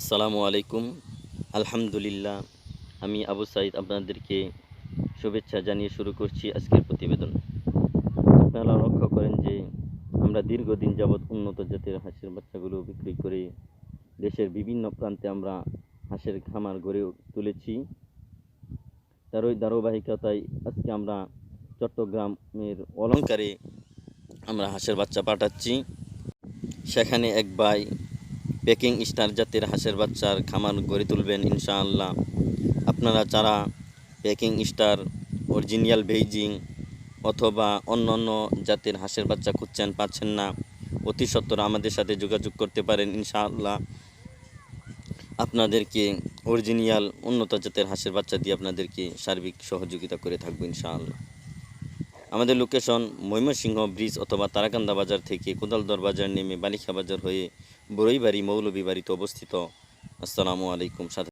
আসসালামু আলাইকুম। আলহামদুলিল্লাহ, আমি আবু সাইদ আপনাদেরকে শুভেচ্ছা জানিয়ে শুরু করছি আজকের প্রতিবেদন। আপনারা লক্ষ্য করেন যে আমরা দীর্ঘদিন যাবৎ উন্নত জাতের হাঁসের বাচ্চাগুলো বিক্রি করে দেশের বিভিন্ন প্রান্তে আমরা হাঁসের খামার গড়ে তুলেছি। তারই ধারাবাহিকতায় আজকে আমরা চট্টগ্রামের অলঙ্কারে আমরা হাঁসের বাচ্চা পাঠাচ্ছি। সেখানে এক ভাই পেকিং স্টার জাতের হাঁসের বাচ্চার খামার গড়ে তুলবেন ইনশাআল্লাহ। আপনারা যারা পেকিং স্টার অরিজিনাল বেইজিং অথবা অন্য অন্য জাতের হাঁসের বাচ্চা খুঁজছেন, পাচ্ছেন না, অতি সত্বর আমাদের সাথে যোগাযোগ করতে পারেন ইনশাআল্লাহ। আপনাদেরকে অরিজিনাল উন্নত জাতের হাঁসের বাচ্চা দিয়ে আপনাদেরকে সার্বিক সহযোগিতা করে থাকব ইনশাআল্লাহ। আমাদের লোকেশন ময়মনসিংহ ব্রিজ অথবা তারাকান্দা বাজার থেকে কোদালদর বাজার নেমে বালিখা বাজার হয়ে বরৈবাড়ি মৌলভী বাড়িতে অবস্থিত। আসসালামু আলাইকুম, সাথে